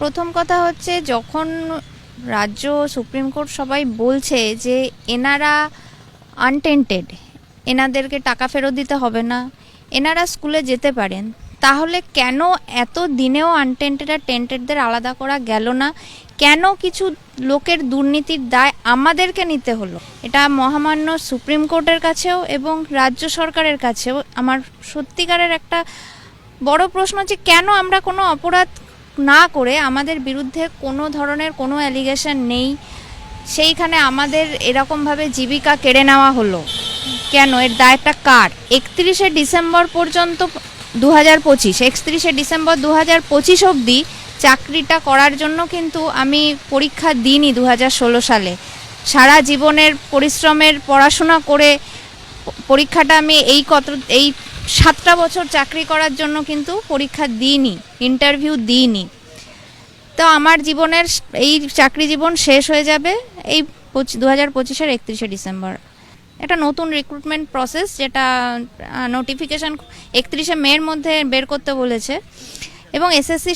প্রথম কথা হচ্ছে যখন রাজ্য সুপ্রিম কোর্ট সবাই বলছে যে এনারা আনটেন্টেড এনাদেরকে টাকা ফেরত দিতে হবে না, এনারা স্কুলে যেতে পারেন, তাহলে কেন এত দিনেও আনটেন্টেড আর টেন্টেডদের আলাদা করা গেল না? কেন কিছু লোকের দুর্নীতির দায় আমাদেরকে নিতে হলো? এটা মহামান্য সুপ্রিম কোর্টের কাছেও এবং রাজ্য সরকারের কাছেও আমার সত্যিকারের একটা বড় প্রশ্ন হচ্ছে কেন আমরা কোনো অপরাধ না করে আমাদের বিরুদ্ধে কোনো ধরনের কোনো অ্যালিগেশন নেই। সেইখানে আমাদের এরকমভাবে জীবিকা কেড়ে নেওয়া হলো। কেন? এর দায়টা কার? একত্রিশে ডিসেম্বর পর্যন্ত দু হাজার পঁচিশ, একত্রিশে ডিসেম্বর দু হাজার পঁচিশ অবধি চাকরিটা করার জন্য কিন্তু আমি পরীক্ষা দিইনি দু হাজার ষোলো সালে। সারা জীবনের পরিশ্রমের পড়াশোনা করে পরীক্ষাটা আমি এই কত, এই সাতটা বছর চাকরি করার জন্য কিন্তু পরীক্ষা দিইনি ইন্টারভিউ দিইনি। তো আমার জীবনের এই চাকরি জীবন শেষ হয়ে যাবে এই দু হাজার পঁচিশের একত্রিশে ডিসেম্বর। এটা নতুন রিক্রুটমেন্ট প্রসেস যেটা নোটিফিকেশান একত্রিশে মের মধ্যে বের করতে বলেছে। এবং এসএসসি